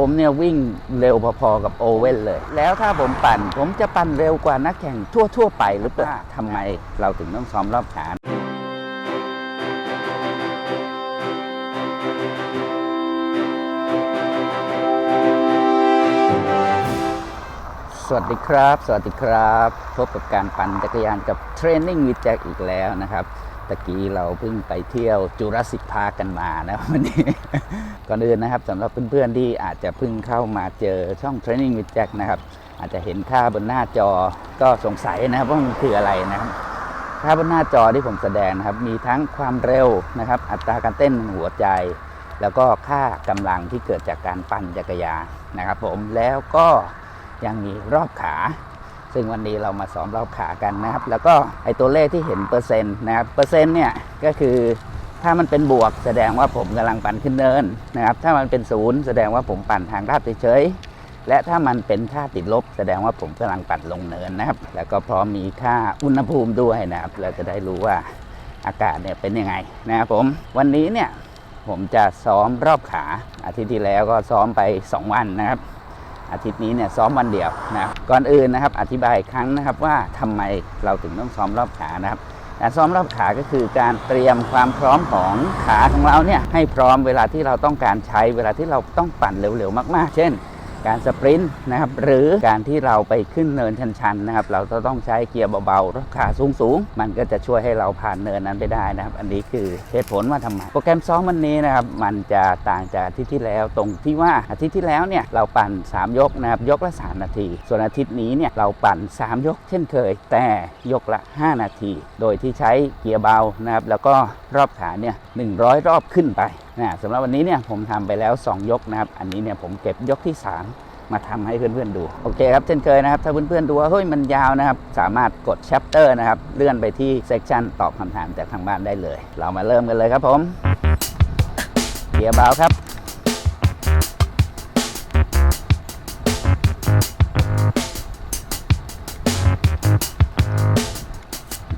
ผมเนี่ยวิ่งเร็วพอๆกับโอเว่นเลย แล้วถ้าผมปั่น ผมจะปั่นเร็วกว่านักแข่งทั่วๆไปหรือเปล่าทำไมเราถึงต้องซ้อมรอบขาสวัสดีครับ สวัสดีครับ พบกับการปั่นจักรยานกับเทรนนิ่งวิดแจ็คอีกแล้วนะครับ ตะกี้เราเพิ่งไปเที่ยวจูราสสิกพากันมานะวันนี้ ก่อนอื่นนะครับสำหรับเพื่อนๆที่อาจจะเพิ่งเข้ามาเจอช่องเทรนนิ่งวิดแจ็คนะครับ อาจจะเห็นค่าบนหน้าจอก็สงสัยนะครับว่ามันคืออะไรนะครับค่าบนหน้าจอที่ผมแสดงนะครับ มีทั้งความเร็วนะครับ อัตราการเต้นหัวใจ แล้วก็ค่ากำลังที่เกิดจากการปั่นจักรยานนะครับ ผมแล้วก็ยังมีรอบขา ซึ่งวันนี้เรามาซ้อมรอบขากันนะครับ แล้วก็ไอตัวเลขที่เห็นเปอร์เซ็นต์นะครับเปอร์เซ็นต์เนี่ยก็คือถ้ามันเป็นบวกแสดงว่าผมกำลังปั่นขึ้นเนินนะครับถ้ามันเป็นศูนย์แสดงว่าผมปั่นทางราบเฉยและถ้ามันเป็นค่าติดลบ แสดงว่าผมกำลังปั่นลงเนินนะครับ แล้วก็พร้อมมีค่าอุณหภูมิด้วยนะครับ เราจะได้รู้ว่าอากาศเนี่ยเป็นยังไงนะครับผมวันนี้เนี่ยผมจะซ้อมรอบขาอาทิตย์ที่แล้วก็ซ้อมไป 2 วันนะครับ อาทิตย์นี้เนี่ยซ้อมวันเดียวนะครับก่อนอื่นนะครับอธิบายครั้งนะครับว่าทำไมเราถึงต้องซ้อมรอบขานะครับการซ้อมรอบขาก็คือการเตรียมความพร้อมของขาของเราเนี่ยให้พร้อมเวลาที่เราต้องการใช้เวลาที่เราต้องปั่นเร็วๆมากๆ เช่น การสปรินต์นะครับหรือการที่เราไปขึ้นเนินชันๆนะครับเราจะต้องใช้เกียร์เบาๆรอบขาสูงๆ มันก็จะช่วยให้เราผ่านเนินนั้นไปได้นะครับ อันนี้คือเหตุผลว่าทำไมโปรแกรมซ้อมวันนี้นะครับมันจะต่างจากอาทิตย์ที่แล้ว ตรงที่ว่าอาทิตย์ที่แล้วเนี่ยเราปั่น 3 ยกนะครับยกละ 3 นาที ส่วนอาทิตย์นี้เนี่ยเราปั่น 3 ยกเช่นเคย แต่ยกละ 5 นาที โดยที่ใช้เกียร์เบานะครับแล้วก็รอบขาเนี่ย100 รอบขึ้นไป นะสำหรับวันนี้เนี่ยผมทำไปแล้ว 2 ยกนะครับ อันนี้เนี่ยผมเก็บยกที่ 3 มาทำให้เพื่อนๆดู โอเคครับเช่นเคยนะครับ ถ้าเพื่อนๆดูว่าเฮ้ยมันยาวนะครับ สามารถกด chapter นะครับ เลื่อนไปที่ section ตอบคำถามจากทางบ้านได้เลย เรามาเริ่มกันเลยครับผมเกียร์เบาครับ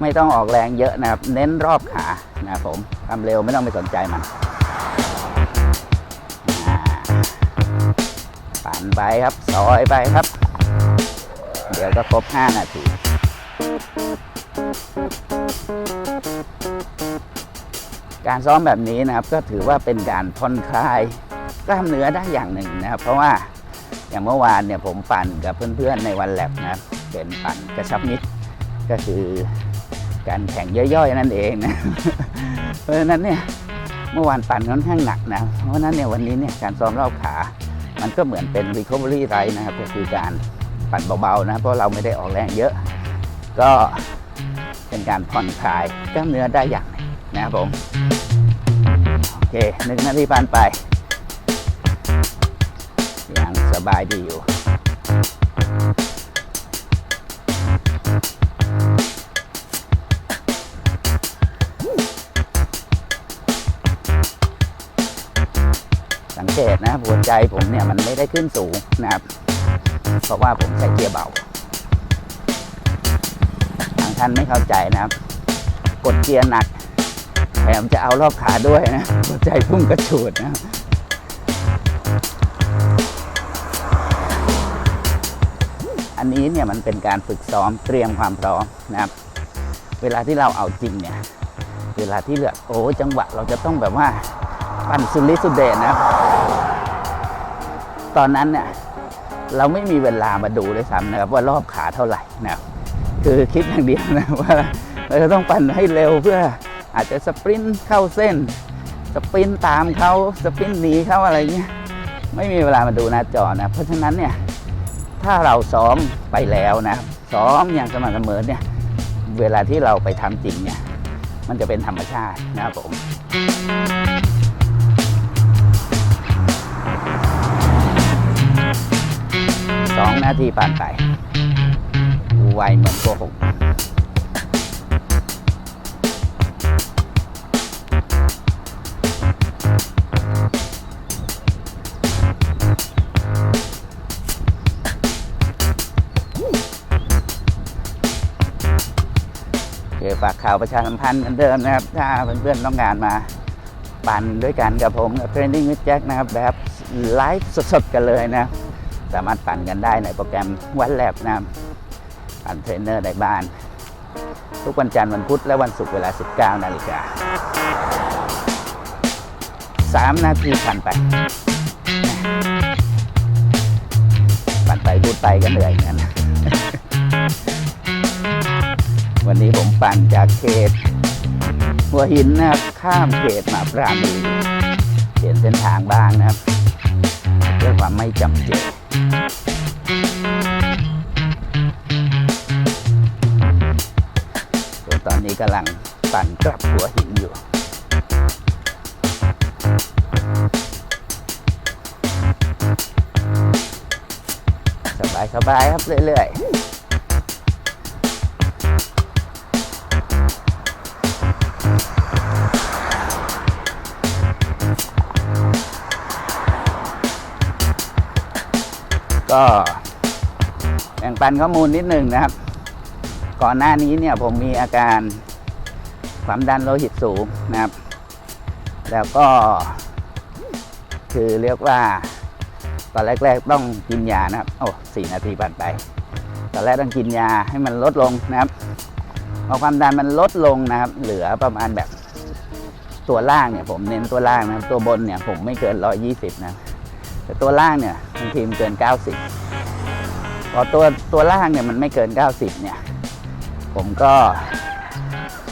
ไม่ต้องออกแรงเยอะนะครับ เน้นรอบขานะครับผมความเร็วไม่ต้องไปสนใจมัน ไปครับซอยไปครับ เดี๋ยวก็ครบ 5 นาที การซ้อมแบบนี้นะครับก็ถือว่าเป็นการผ่อนคลายกล้ามเนื้อได้อย่างหนึ่งนะครับ เพราะว่าอย่างเมื่อวานเนี่ยผมปั่นกับเพื่อนๆในวันแลบนะครับเป็นปั่นกระชับมิตรก็คือการแข่งย่อยๆนั่นเองนะ เพราะฉะนั้นเนี่ยเมื่อวานปั่นค่อนข้างหนักนะ เพราะฉะนั้นเนี่ยวันนี้เนี่ยการซ้อมรอบขา มันก็เหมือนเป็น recovery ride นะครับ ก็คือการปั่นเบาๆนะ เพราะเราไม่ได้ออกแรงเยอะ ก็เป็นการผ่อนคลายกล้ามเนื้อได้อย่างหนึ่งนะครับผม โอเคหนึ่งนาทีผ่านไปยังสบายดีอยู่ เกตนะหัวใจผมเนี่ยมันไม่ได้ขึ้นสูงนะครับ เพราะว่าผมใช้เกียร์เบาบางท่านไม่เข้าใจนะครับ กดเกียร์หนักแถมจะเอารอบขาด้วยนะหัวใจพุ่งกระฉูดนะครับอันนี้เนี่ยมันเป็นการฝึกซ้อมเตรียมความพร้อมนะครับ เวลาที่เราเอาจริงเนี่ย เวลาที่เหลือโอ้จังหวะเราจะต้องแบบว่า ปั่นสุดฤทธิ์สุดเดชนะ ตอนนั้นเนี่ยเราไม่มีเวลามาดูด้วยซ้ำนะครับว่ารอบขาเท่าไหร่นะครับคือคิดอย่างเดียวนะว่าเราจะต้องปั่นให้เร็วเพื่ออาจจะสปรินต์เข้าเส้น สปรินต์ตามเขาสปรินต์หนีเขาอะไรเงี้ยไม่มีเวลามาดูหน้าจอนะ เพราะฉะนั้นเนี่ยถ้าเราซ้อมไปแล้วนะซ้อมอย่างสม่ำเสมอเนี่ยเวลาที่เราไปทำจริงเนี่ยมันจะเป็นธรรมชาตินะครับผม สองนาทีผ่านไปไวเหมือนโกหกฝากข่าวประชาสัมพันธ์เหมือนเดิมนะครับ ถ้าเพื่อนๆต้องการมาปั่นด้วยกันกับผมกับ Training with Jack นะครับ แบบไลฟ์สดๆกันเลยนะ สามารถปั่นกันได้ในโปรแกรมวันแลบนะครับปั่นเทรนเนอร์ในบ้าน ทุกวันจันทร์วันพุธและวันศุกร์เวลา 19 นาฬิกา 3 นาทีผ่านไป ปั่นไปพูดไปก็เหนื่อยเหมือนกัน วันนี้ผมปั่นจากเขต หัวหินนะครับข้ามเขตมาปราณีเปลี่ยนเส้นทางบ้างนะครับเพื่อความไม่จำเจ ตอนนี้กำลังปั่นกลับหัวหินอยู่สบายสบายๆครับเรื่อยๆ ก็แบ่งปันข้อมูลนิดหนึ่งนะครับ ก่อนหน้านี้เนี่ยผมมีอาการความดันโลหิตสูงนะครับ แล้วก็ คือเรียกว่าตอนแรก ๆ ต้องกินยานะครับ โอ้สี่นาทีผ่านไป ตอนแรกต้องกินยาให้มันลดลงนะครับพอความดันมันลดลงนะครับ เหลือประมาณแบบตัวล่างเนี่ยผมเน้นตัวล่างนะครับ ตัวบนเนี่ยผมไม่เกิน 120 นะ แต่ตัวล่างเนี่ยบางทีมันเกิน 90 พอตัวตัวล่างเนี่ยมันไม่เกิน 90 เนี่ย ผมก็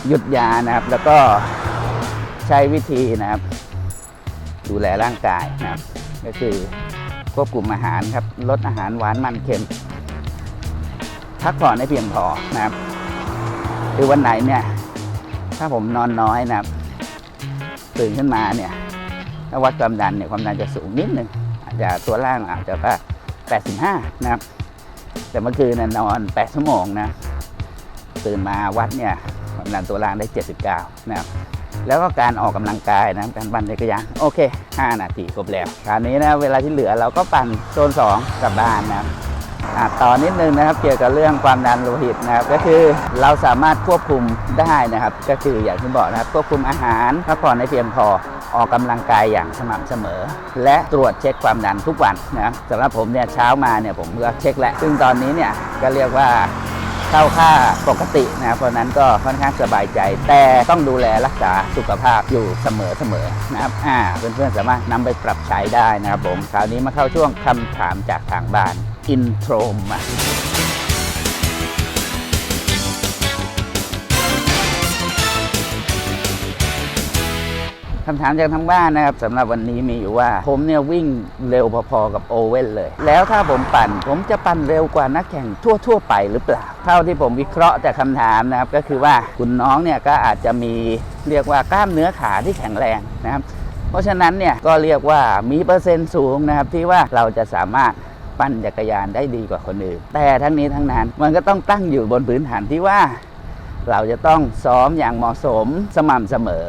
หยุดยานะครับ แล้วก็ใช้วิธีนะครับ ดูแลร่างกายนะครับ ก็คือควบคุมอาหารครับลดอาหารหวานมันเค็ม พักผ่อนให้เพียงพอนะครับคือวันไหนเนี่ย ถ้าผมนอนน้อยนะครับตื่นขึ้นมาเนี่ยถ้าวัดความดันเนี่ยความดันจะสูงนิดนึง จจะตัวล่างอาจจะก็85 นะครับ แต่เมื่อคืนน่ะนอน 8 ชั่วโมงนะตื่นมาวัดเนี่ยความดันตัวล่างได้ 79 นะครับ แล้วก็การออกกำลังกายนะการปั่นจักรยานโอเค 5 นาทีครบแล้วคราวนี้นะเวลาที่เหลือเราก็ปั่นโซน 2 กลับบ้านนะครับต่อนิดนึงนะครับเกี่ยวกับเรื่องความดันโลหิตนะครับก็คือเราสามารถควบคุมได้นะครับ ก็คืออย่างที่บอกนะครับควบคุมอาหารพักผ่อนให้เพียงพอ ออกกำลังกายอย่างสม่ำเสมอ และตรวจเช็คความดันทุกวันนะสำหรับผมเนี่ยเช้ามาเนี่ยผมก็เช็คแล้วซึ่งตอนนี้เนี่ยก็เรียกว่าเข้าค่าปกตินะเพราะนั้นก็ค่อนข้างสบายใจ แต่ต้องดูแลรักษาสุขภาพอยู่เสมอเสมอนะครับอ่าเพื่อนๆสามารถนำไปปรับใช้ได้นะครับผมคราวนี้มาเข้าช่วงคำถามจากทางบ้านอินโทรมา คำถามจากทางบ้านนะครับสำหรับวันนี้มีอยู่ว่า ผมเนี่ยวิ่งเร็วพอๆกับโอเว่นเลย แล้วถ้าผมปั่น ผมจะปั่นเร็วกว่านักแข่งทั่วๆไปหรือเปล่า เท่าที่ผมวิเคราะห์จากคำถามนะครับ ก็คือว่าคุณน้องเนี่ยก็อาจจะมีเรียกว่ากล้ามเนื้อขาที่แข็งแรงนะครับ เพราะฉะนั้นเนี่ยก็เรียกว่ามีเปอร์เซ็นต์สูงนะครับที่ว่าเราจะสามารถปั่นจักรยานได้ดีกว่าคนอื่น แต่ทั้งนี้ทั้งนั้นมันก็ต้องตั้งอยู่บนพื้นฐานที่ว่า เราจะต้องซ้อมอย่างเหมาะสมสม่ำเสมอ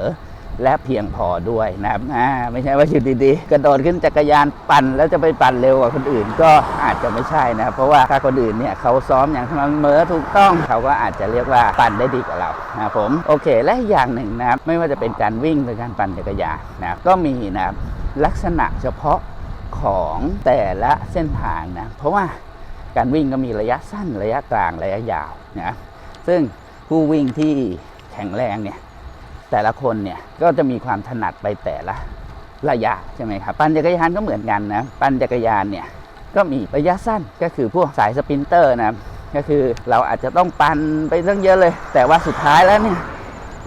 และเพียงพอด้วยนะครับอ่าไม่ใช่ว่าอยู่ดีๆ กระโดดขึ้นจักรยานปั่น แล้วจะไปปั่นเร็วกว่าคนอื่น ก็อาจจะไม่ใช่นะครับเพราะว่าถ้าคนอื่นเนี่ยเขาซ้อมอย่างสม่ำเสมอถูกต้องเขาก็อาจจะเรียกว่าปั่นได้ดีกว่าเรานะครับผมโอเค และอย่างหนึ่งนะครับไม่ว่าจะเป็นการวิ่งหรือการปั่นจักรยานนะก็มีนะครับลักษณะเฉพาะของแต่ละเส้นทางนะเพราะว่าการวิ่งก็มีระยะสั้นระยะกลางระยะยาวนะซึ่งผู้วิ่งที่แข็งแรงเนี่ย แต่ละคนเนี่ยก็จะมีความถนัดไปแต่ละระยะใช่ไหมครับปั่นจักรยานก็เหมือนกันนะปั่นจักรยานเนี่ยก็มีระยะสั้นก็คือพวกสายสปินเตอร์นะก็คือเราอาจจะต้องปั่นไปเรื่องเยอะเลย แต่ว่าสุดท้ายแล้วเนี่ย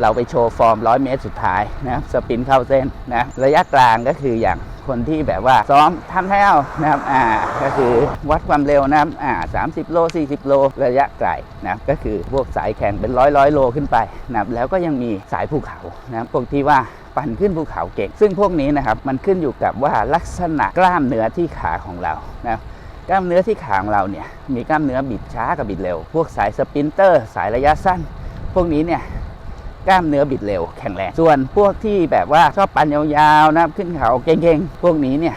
เราไปโชว์ฟอร์ม 100 เมตรสุดท้ายนะสปินเข้าเส้นนะระยะกลางก็คืออย่าง คนที่แบบว่าซ้อมทำแท้วนะครับอ่าก็คือวัดความเร็วนะครับอ่า30โล 40 โลระยะไกลนะก็คือพวกสายแข่งเป็นร้อยร้อยโลขึ้นไปนะครับแล้วก็ยังมีสายภูเขานะครับพวกที่ว่าปั่นขึ้นภูเขาเก่ง ซึ่งพวกนี้นะครับมันขึ้นอยู่กับว่าลักษณะกล้ามเนื้อที่ขาของเรานะกล้ามเนื้อที่ขาของเราเนี่ยมีกล้ามเนื้อบิดช้ากับบิดเร็ว พวกสายสปินเตอร์ สายระยะสั้น พวกนี้เนี่ย กล้ามเนื้อบิดเร็วแข็งแรง ส่วนพวกที่แบบว่าชอบปั่นยาวๆนะครับขึ้นเขาเก่งๆ พวกนี้เนี่ย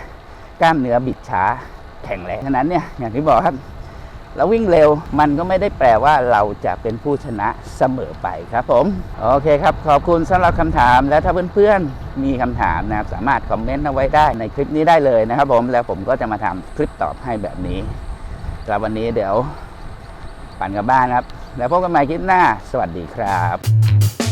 กล้ามเนื้อบิดช้าแข็งแรงฉะนั้นเนี่ยอย่างที่บอกครับแล้ววิ่งเร็วมันก็ไม่ได้แปลว่าเราจะเป็นผู้ชนะเสมอไปครับผม โอเคครับ ขอบคุณสำหรับคำถามและถ้าเพื่อนๆ มีคำถามนะครับ สามารถคอมเมนต์เอาไว้ได้ในคลิปนี้ได้เลยนะครับผมแล้วผมก็จะมาทำคลิปตอบให้แบบนี้สำหรับวันนี้เดี๋ยวปั่นกลับบ้านครับ แล้วพบกันใหม่คลิปหน้า สวัสดีครับ